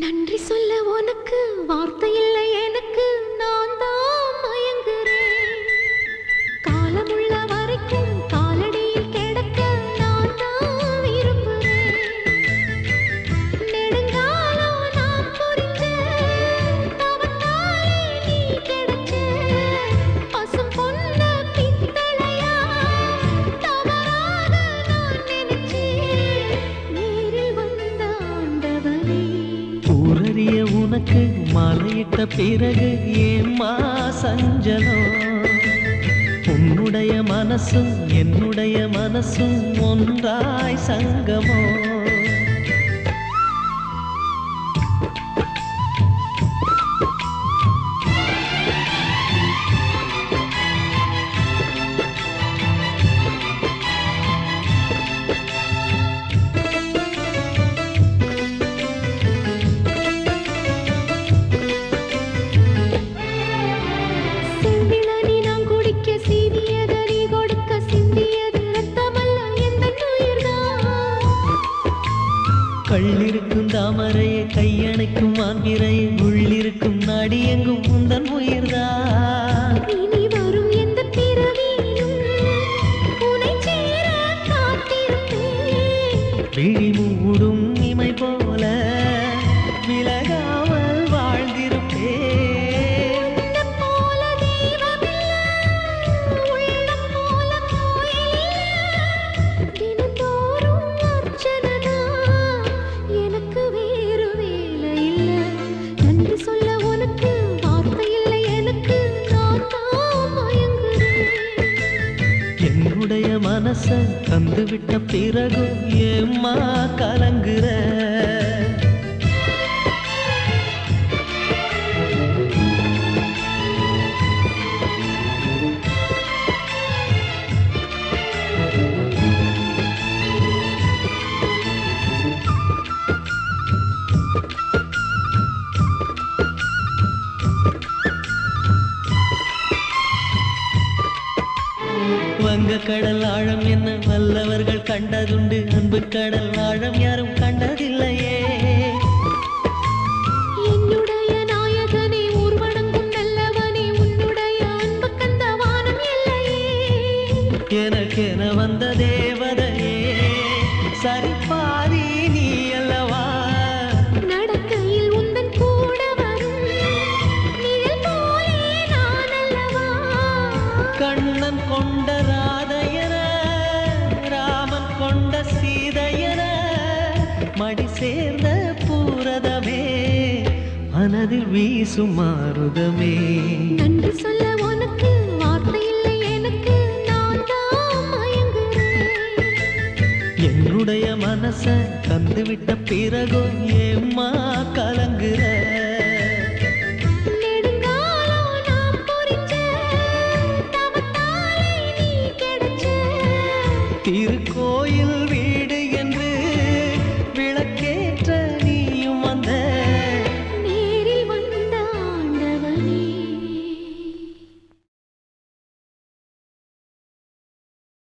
நன்றி சொல்ல உனக்கு வார்த்தை இல்லை. எனக்கு உனக்கு மலையிட்ட பிறகு ஏம்மா சஞ்சலம்? உன்னுடைய மனசும் என்னுடைய மனசும் ஒன்றாய் சங்கமோ கள்ளிருக்கும் தாமரையை கையணைக்கும் மாந்திரையை உள்ளிருக்கும் நாடி எங்கும் உந்தன் உயிர்தான். இனி வரும் எந்த விழி என்னுடைய மனச தந்துவிட்ட பிறகு ஏம்மா கலங்குற? வங்க கடல் ஆழம் என்ன வல்லவர்கள் கண்டதுண்டு. அன்பு கடல் ஆழம் யாரும் கண்டதில்லையே. என்னுடைய நாயகனே ஊர்வணங்கும் கண்ணன் கொண்ட ராதையன ராமன் கொண்ட சீதையன மடி சேர்ந்த பூரதமே மனதில் வீசும் மாறுதமே நன்றி சொல்ல உனக்கு வார்த்தை இல்லை எனக்கு நான் என்னுடைய மனச தந்துவிட்ட பிறகும் ஏம்மா கலங்குற?